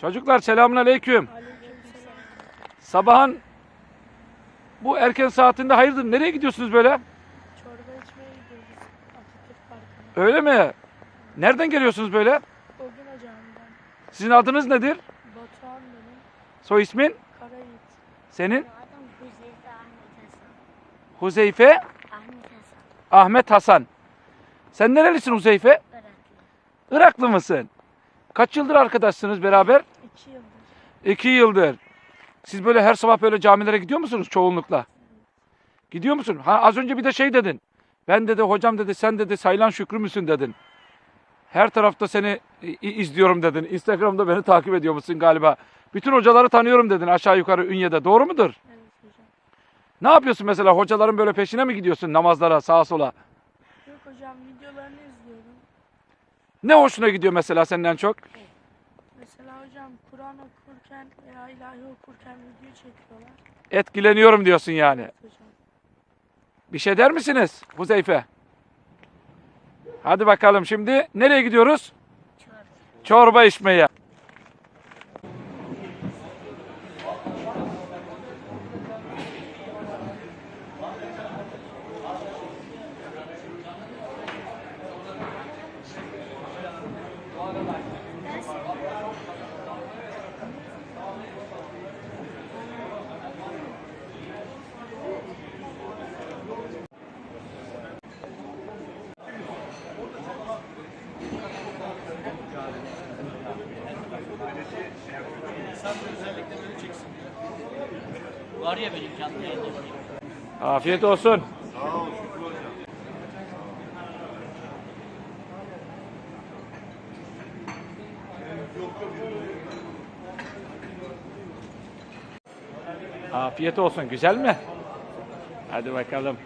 Çocuklar selamun aleyküm. Sabahın bu erken saatinde hayırdır nereye gidiyorsunuz böyle? Çorba içmeye gidiyoruz Atatürk Parkı'na. Öyle mi? Nereden geliyorsunuz böyle? O gün ocağımdan. Sizin adınız nedir? Batuhan benim. Soy ismin? Karayiğit. Senin? Adam Huzeyfe Ahmet Hasan. Huzeyfe Ahmet Hasan. Ahmet Hasan. Sen nerelisin Huzeyfe? Iraklı. Iraklı mısın? Kaç yıldır arkadaşsınız beraber? İki yıldır. İki yıldır. Siz böyle her sabah böyle camilere gidiyor musunuz çoğunlukla? Gidiyor musun? Ha az önce bir de şey dedin. Ben dedi hocam dedi sen dedi sayılan şükrü müsün dedin. Her tarafta seni izliyorum dedin. Instagram'da beni takip ediyor musun galiba? Bütün hocaları tanıyorum dedin aşağı yukarı Ünye'de. Doğru mudur? Evet hocam. Ne yapıyorsun mesela? Hocaların böyle peşine mi gidiyorsun namazlara sağa sola? Yok hocam videolarını izliyorum. Ne hoşuna gidiyor mesela senden çok? Mesela hocam Kur'an okurken veya ilahi okurken video çekiyorlar. Etkileniyorum diyorsun yani. Evet hocam. Bir şey der misiniz Huzeyfe? Hadi bakalım şimdi nereye gidiyoruz? Çorba. Çorba içmeye. Var ya benim canlı yayında var ya. Afiyet olsun. Afiyet olsun. Güzel mi? Hadi bakalım.